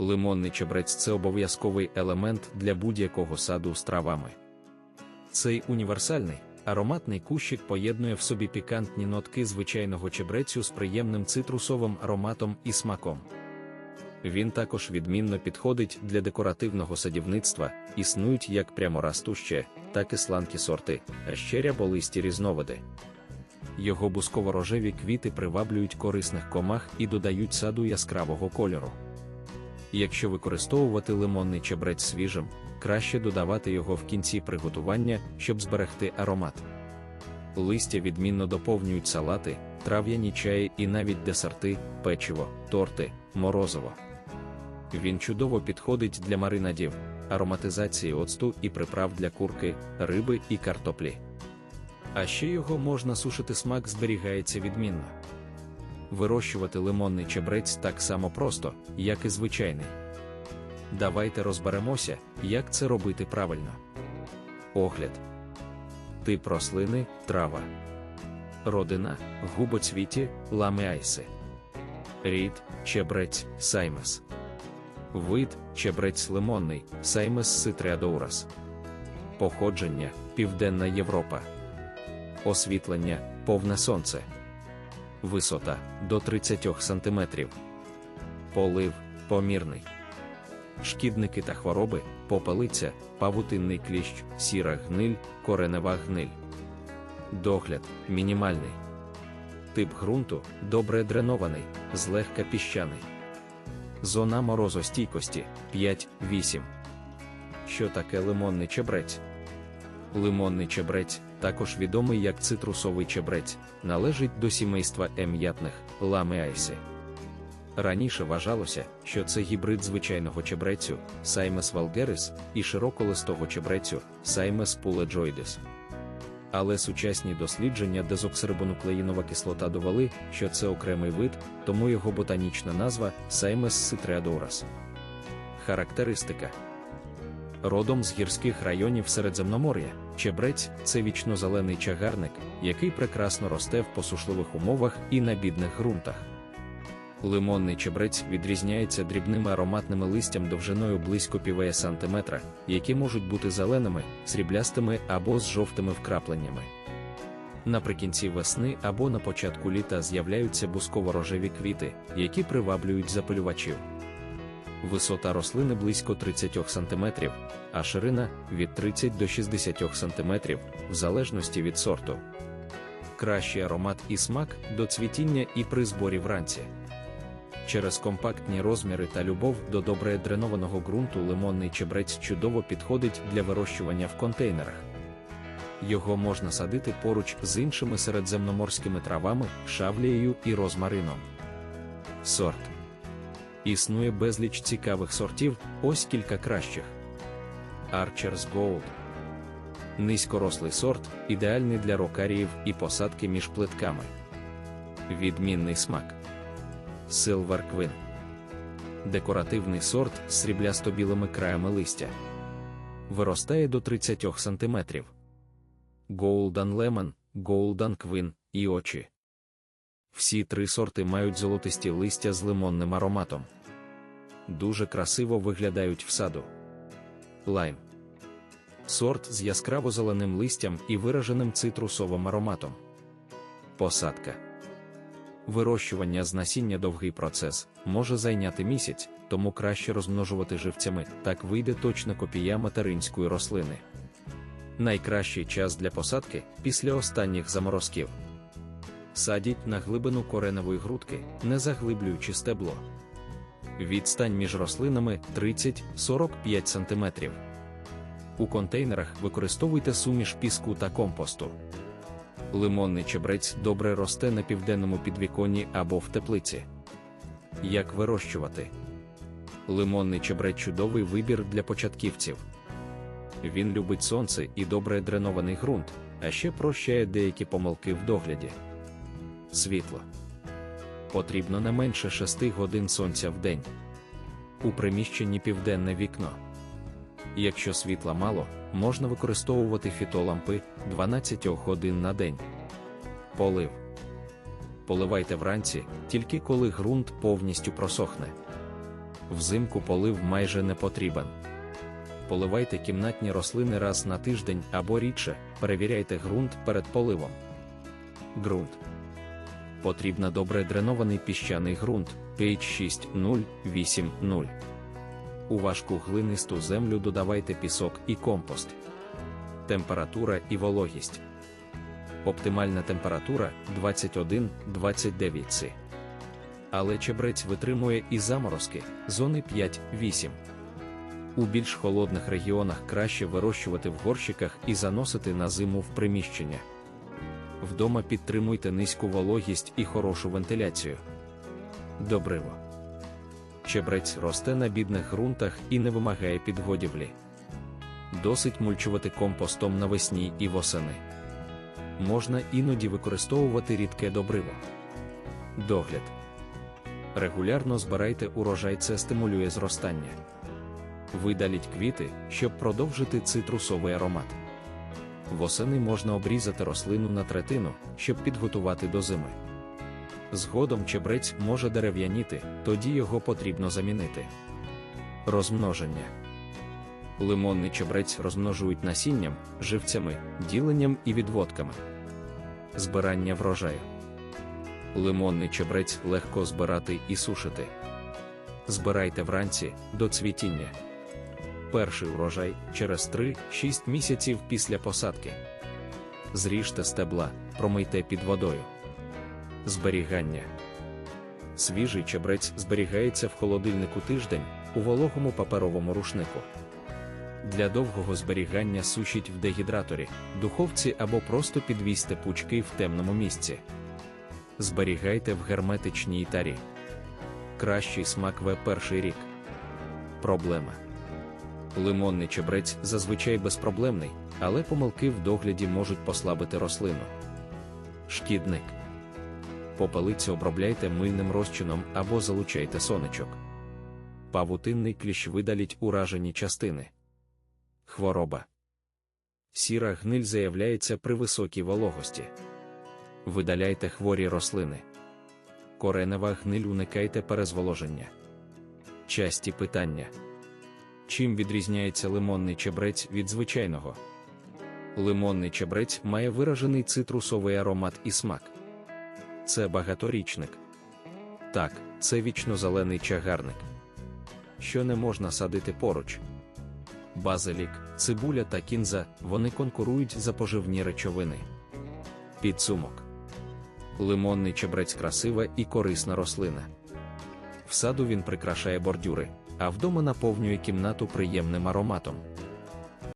Лимонний чебрець це обов'язковий елемент для будь-якого саду з травами. Цей універсальний, ароматний кущик поєднує в собі пікантні нотки звичайного чебрецю з приємним цитрусовим ароматом і смаком. Він також відмінно підходить для декоративного садівництва, існують як пряморастущі, так і сланкі сорти, а ще ряболисті різновиди. Його бусково-рожеві квіти приваблюють корисних комах і додають саду яскравого кольору. Якщо використовувати лимонний чебрець свіжим, краще додавати його в кінці приготування, щоб зберегти аромат. Листя відмінно доповнюють салати, трав'яні чаї і навіть десерти, печиво, торти, морозиво. Він чудово підходить для маринадів, ароматизації оцту і приправ для курки, риби і картоплі. А ще його можна сушити смак зберігається відмінно. Вирощувати лимонний чебрець так само просто, як і звичайний. Давайте розберемося, як це робити правильно. Огляд. Тип рослини трава. Родина губоцвіті ламеайси. Рід чебрець саймес. Вид чебрець лимонний саймес ситриадоурас. Походження Південна Європа. Освітлення повне сонце. Висота до 30 см. Полив помірний. Шкідники та хвороби, попелиця, павутинний кліщ, сіра гниль, коренева гниль. Догляд мінімальний. Тип ґрунту добре дренований, злегка піщаний. Зона морозостійкості 5-8. Що таке лимонний чебрець? Лимонний чебрець, також відомий як цитрусовий чебрець, належить до сімейства ем'ятних ламеайсі. Раніше вважалося, що це гібрид звичайного чебрецю Саймес валгерис і широколистого чебрецю Саймес пуледжоїдис. Але сучасні дослідження дезоксирибонуклеїнова кислота довели, що це окремий вид, тому його ботанічна назва Саймес ситреадорас. Характеристика Родом з гірських районів Середземномор'я, чебрець це вічнозелений чагарник, який прекрасно росте в посушливих умовах і на бідних ґрунтах. Лимонний чебрець відрізняється дрібними ароматними листям довжиною близько півея сантиметра, які можуть бути зеленими, сріблястими або з жовтими вкрапленнями. Наприкінці весни або на початку літа з'являються бусково-рожеві квіти, які приваблюють запилювачів. Висота рослини близько 30 см, а ширина від 30 до 60 см, в залежності від сорту. Кращий аромат і смак до цвітіння і при зборі вранці. Через компактні розміри та любов до добре дренованого ґрунту лимонний чебрець чудово підходить для вирощування в контейнерах. Його можна садити поруч з іншими середземноморськими травами, шавлією і розмарином. Сорт Існує безліч цікавих сортів, ось кілька кращих. Archer's Gold Низькорослий сорт, ідеальний для рокаріїв і посадки між плитками. Відмінний смак. Silver Queen Декоративний сорт з сріблясто-білими краями листя. Виростає до 30 см. Golden Lemon, Golden Queen і очі. Всі три сорти мають золотисті листя з лимонним ароматом. Дуже красиво виглядають в саду. Лайм. Сорт з яскраво зеленим листям і вираженим цитрусовим ароматом. Посадка. Вирощування з насіння довгий процес може зайняти місяць, тому краще розмножувати живцями, так вийде точна копія материнської рослини. Найкращий час для посадки після останніх заморозків. Садіть на глибину кореневої грудки, не заглиблюючи стебло. Відстань між рослинами 30-45 см. У контейнерах використовуйте суміш піску та компосту. Лимонний чебрець добре росте на південному підвіконні або в теплиці. Як вирощувати? Лимонний чебрець чудовий вибір для початківців. Він любить сонце і добре дренований ґрунт, а ще прощає деякі помилки в догляді. Світло. Потрібно не менше 6 годин сонця в день. У приміщенні південне вікно. Якщо світла мало, можна використовувати фітолампи 12 годин на день. Полив. Поливайте вранці, тільки коли ґрунт повністю просохне. Взимку полив майже не потрібен. Поливайте кімнатні рослини раз на тиждень або рідше, перевіряйте ґрунт перед поливом. Ґрунт. Потрібна добре дренований піщаний ґрунт pH 6.0-8.0. У важку глинисту землю додавайте пісок і компост. Температура і вологість. Оптимальна температура 21-29 С. Але чебрець витримує і заморозки зони 5-8. У більш холодних регіонах краще вирощувати в горщиках і заносити на зиму в приміщення. Вдома підтримуйте низьку вологість і хорошу вентиляцію. Добриво. Чебрець росте на бідних ґрунтах і не вимагає підгодівлі. Досить мульчувати компостом навесні і восени. Можна іноді використовувати рідке добриво. Догляд. Регулярно збирайте урожай, це стимулює зростання. Видаліть квіти, щоб продовжити цитрусовий аромат. Восени можна обрізати рослину на третину, щоб підготувати до зими. Згодом чебрець може дерев'яніти, тоді його потрібно замінити. Розмноження. Лимонний чебрець розмножують насінням, живцями, діленням і відводками. Збирання врожаю. Лимонний чебрець легко збирати і сушити. Збирайте вранці до цвітіння. Перший урожай через 3-6 місяців після посадки. Зріжте стебла, промийте під водою. Зберігання. Свіжий чебрець зберігається в холодильнику тиждень у вологому паперовому рушнику. Для довгого зберігання сушіть в дегідраторі, духовці або просто підвісьте пучки в темному місці. Зберігайте в герметичній тарі. Кращий смак в перший рік. Проблема. Лимонний чебрець зазвичай безпроблемний, але помилки в догляді можуть послабити рослину. Шкідник. Попелицю обробляйте мильним розчином або залучайте сонечок. Павутинний кліщ видаліть уражені частини. Хвороба. Сіра гниль заявляється при високій вологості. Видаляйте хворі рослини. Коренева гниль уникайте перезволоження. Часті питання. Чим відрізняється лимонний чебрець від звичайного? Лимонний чебрець має виражений цитрусовий аромат і смак. Це багаторічник. Так, це вічнозелений чагарник. Що не можна садити поруч. Базилік, цибуля та кінза вони конкурують за поживні речовини. Підсумок. Лимонний чебрець красива і корисна рослина. В саду він прикрашає бордюри, а вдома наповнює кімнату приємним ароматом.